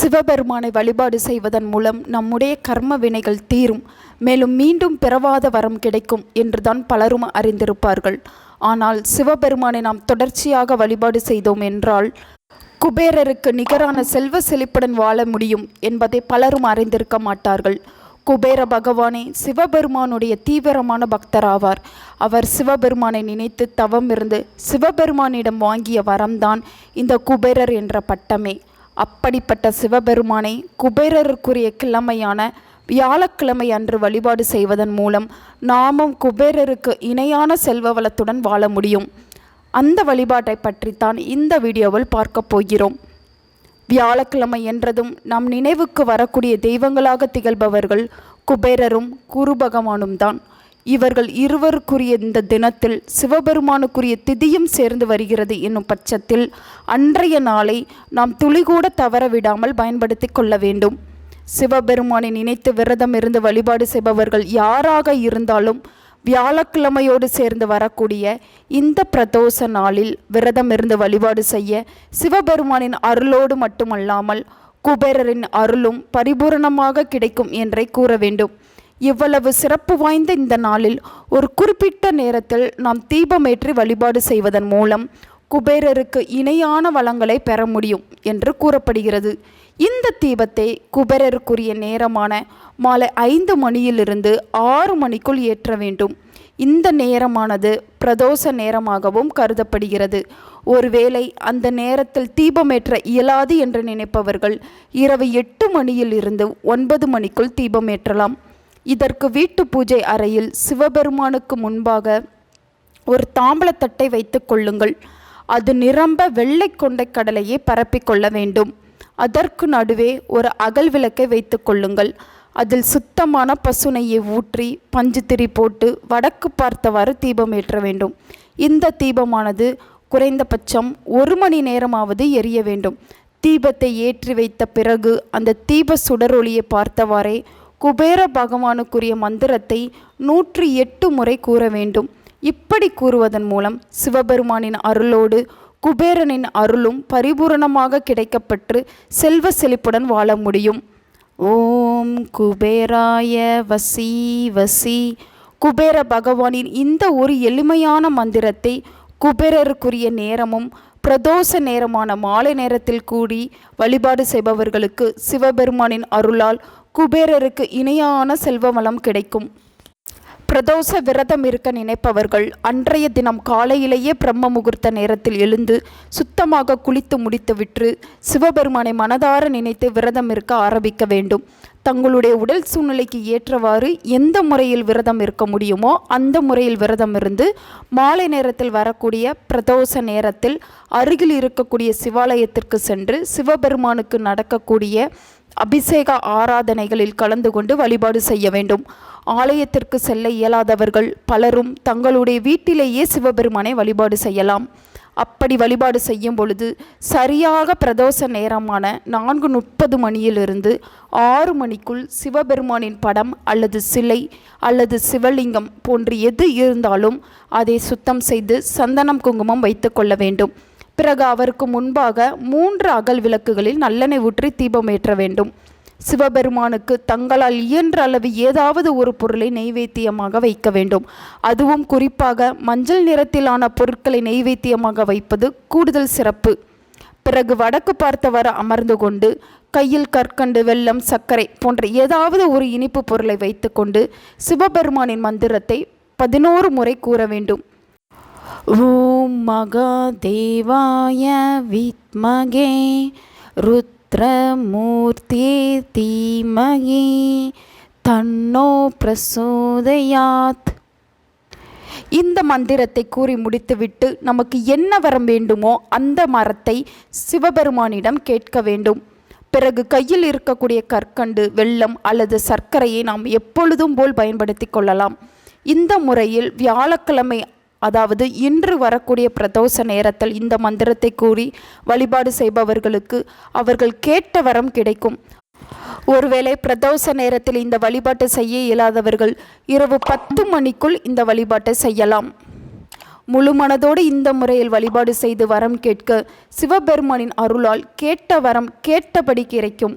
சிவபெருமானை வழிபாடு செய்வதன் மூலம் நம்முடைய கர்ம வினைகள் தீரும். மேலும் மீண்டும் பிறவாத வரம் கிடைக்கும் என்றுதான் பலரும் அறிந்திருப்பார்கள். ஆனால் சிவபெருமானை நாம் தொடர்ச்சியாக வழிபாடு செய்தோம் என்றால் குபேரருக்கு நிகரான செல்வ செழிப்புடன் வாழ முடியும் என்பதை பலரும் அறிந்திருக்க மாட்டார்கள். குபேர பகவானே சிவபெருமானுடைய தீவிரமான பக்தராவார். அவர் சிவபெருமானை நினைத்து தவம் இருந்து சிவபெருமானிடம் வாங்கிய வரம்தான் இந்த குபேரர் என்ற பட்டமே. அப்படிப்பட்ட சிவபெருமானை குபேரருக்குரிய கிழமையான வியாழக்கிழமை அன்று வழிபாடு செய்வதன் மூலம் நாமும் குபேரருக்கு இணையான செல்வ வளத்துடன் வாழ முடியும். அந்த வழிபாட்டை பற்றித்தான் இந்த வீடியோவில் பார்க்க போகிறோம். வியாழக்கிழமை என்றதும் நம் நினைவுக்கு வரக்கூடிய தெய்வங்களாக திகழ்பவர்கள் குபேரரும் குரு பகவானும் தான். இவர்கள் இருவருக்குரிய இந்த தினத்தில் சிவபெருமானுக்குரிய திதியும் சேர்ந்து வருகிறது என்னும் பட்சத்தில் அன்றைய நாளை நாம் துளிகூட தவற விடாமல் பயன்படுத்தி கொள்ள வேண்டும். சிவபெருமானை நினைத்து விரதம் இருந்து வழிபாடு செய்பவர்கள் யாராக இருந்தாலும் வியாழக்கிழமையோடு சேர்ந்து வரக்கூடிய இந்த பிரதோஷ நாளில் விரதம் இருந்து வழிபாடு செய்ய சிவபெருமானின் அருளோடு மட்டுமல்லாமல் குபேரரின் அருளும் பரிபூரணமாக கிடைக்கும் என்றே கூற வேண்டும். இவ்வளவு சிறப்பு வாய்ந்த இந்த நாளில் ஒரு குறிப்பிட்ட நேரத்தில் நாம் தீபமேற்றி வழிபாடு செய்வதன் மூலம் குபேரருக்கு இணையான வளங்களை பெற முடியும் என்று கூறப்படுகிறது. இந்த தீபத்தை குபேரருக்குரிய நேரமான மாலை ஐந்து மணியிலிருந்து ஆறு மணிக்குள் ஏற்ற வேண்டும். இந்த நேரமானது பிரதோஷ நேரமாகவும் கருதப்படுகிறது. ஒருவேளை அந்த நேரத்தில் தீபமேற்ற இயலாது என்று நினைப்பவர்கள் இரவு எட்டு மணியில் இருந்து ஒன்பது மணிக்குள் தீபமேற்றலாம். இதற்கு வீட்டு பூஜை அறையில் சிவபெருமானுக்கு முன்பாக ஒரு தாம்பலத்தட்டை வைத்துக் கொள்ளுங்கள். அது நிரம்ப வெள்ளை கொண்டை கடலையை பரப்பிக்கொள்ள வேண்டும். அதற்கு நடுவே ஒரு அகல் விளக்கை வைத்து கொள்ளுங்கள். அதில் சுத்தமான பசுனையை ஊற்றி பஞ்சு திரி போட்டு வடக்கு பார்த்தவாறு தீபம் ஏற்ற வேண்டும். இந்த தீபமானது குறைந்தபட்சம் ஒரு மணி நேரமாவது எரிய வேண்டும். தீபத்தை ஏற்றி வைத்த பிறகு அந்த தீப சுடரொளியை பார்த்தவாறே குபேர பகவானுக்குரிய மந்திரத்தை நூற்றி எட்டு முறை கூற வேண்டும். இப்படி கூறுவதன் மூலம் சிவபெருமானின் அருளோடு குபேரனின் அருளும் பரிபூரணமாக கிடைக்கப்பெற்று செல்வ செழிப்புடன் வாழ முடியும். ஓம் குபேராய வசி வசி. குபேர பகவானின் இந்த ஒரு எளிமையான மந்திரத்தை குபேரருக்குரிய நேரமும் பிரதோஷ நேரமான மாலை நேரத்தில் கூடி வழிபாடு செய்பவர்களுக்கு சிவபெருமானின் அருளால் குபேரருக்கு இணையான செல்வ வளம் கிடைக்கும். பிரதோஷ விரதம் இருக்க நினைப்பவர்கள் அன்றைய தினம் காலையிலேயே பிரம்ம முகூர்த்த நேரத்தில் எழுந்து சுத்தமாக குளித்து முடித்துவிட்டு சிவபெருமானை மனதார நினைத்து விரதம் இருக்க ஆரம்பிக்க வேண்டும். தங்களுடைய உடல் சூழ்நிலைக்கு ஏற்றவாறு எந்த முறையில் விரதம் இருக்க முடியுமோ அந்த முறையில் விரதம் இருந்து மாலை நேரத்தில் வரக்கூடிய பிரதோஷ நேரத்தில் அருகில் இருக்கக்கூடிய சிவாலயத்திற்கு சென்று சிவபெருமானுக்கு நடக்கக்கூடிய அபிஷேக ஆராதனைகளில் கலந்து கொண்டு வழிபாடு செய்ய வேண்டும். ஆலயத்திற்கு செல்ல இயலாதவர்கள் பலரும் தங்களுடைய வீட்டிலேயே சிவபெருமானை வழிபாடு செய்யலாம். அப்படி வழிபாடு செய்யும் பொழுது சரியாக பிரதோஷ நேரமான நான்கு முப்பது மணியிலிருந்து ஆறு மணிக்குள் சிவபெருமானின் படம் அல்லது சிலை அல்லது சிவலிங்கம் போன்று எது இருந்தாலும் அதை சுத்தம் செய்து சந்தனம் குங்குமம் வைத்து கொள்ள வேண்டும். பிறகு அவருக்கு முன்பாக மூன்று அகல் விளக்குகளில் நல்லெண்ணெய் ஊற்றி தீபம் ஏற்ற வேண்டும். சிவபெருமானுக்கு தங்களால் இயன்ற அளவு ஏதாவது ஒரு பொருளை நெய்வேத்தியமாக வைக்க வேண்டும். அதுவும் குறிப்பாக மஞ்சள் நிறத்திலான பொருட்களை நெய்வேத்தியமாக வைப்பது கூடுதல் சிறப்பு. பிறகு வடக்கு பார்த்தவர் அமர்ந்து கொண்டு கையில் கற்கண்டு வெல்லம் சர்க்கரை போன்ற ஏதாவது ஒரு இனிப்பு பொருளை வைத்துக்கொண்டு சிவபெருமானின் மந்திரத்தை பதினோரு முறை கூற வேண்டும். ஓம் மகாதேவாய வித்மகே ருத்ரமூர்த்தி தீமகி தன்னோ பிரசோதயாத். இந்த மந்திரத்தை கூறி முடித்துவிட்டு நமக்கு என்ன வரம் வேண்டுமோ அந்த மரத்தை சிவபெருமானிடம் கேட்க வேண்டும். பிறகு கையில் இருக்கக்கூடிய கற்கண்டு வெள்ளம் அல்லது சர்க்கரையை நாம் எப்பொழுதும் போல் பயன்படுத்தி கொள்ளலாம். இந்த முறையில் வியாழக்கிழமை அதாவது இன்று வரக்கூடிய பிரதோஷ நேரத்தில் இந்த மந்திரத்தை கூறி வழிபாடு செய்பவர்களுக்கு அவர்கள் கேட்ட வரம் கிடைக்கும். ஒருவேளை பிரதோஷ நேரத்தில் இந்த வழிபாட்டை செய்ய இயலாதவர்கள் இரவு பத்து மணிக்குள் இந்த வழிபாட்டை செய்யலாம். முழு மனதோடு இந்த முறையில் வழிபாடு செய்து வரம் கேட்க சிவபெருமானின் அருளால் கேட்ட வரம் கேட்டபடி கிடைக்கும்.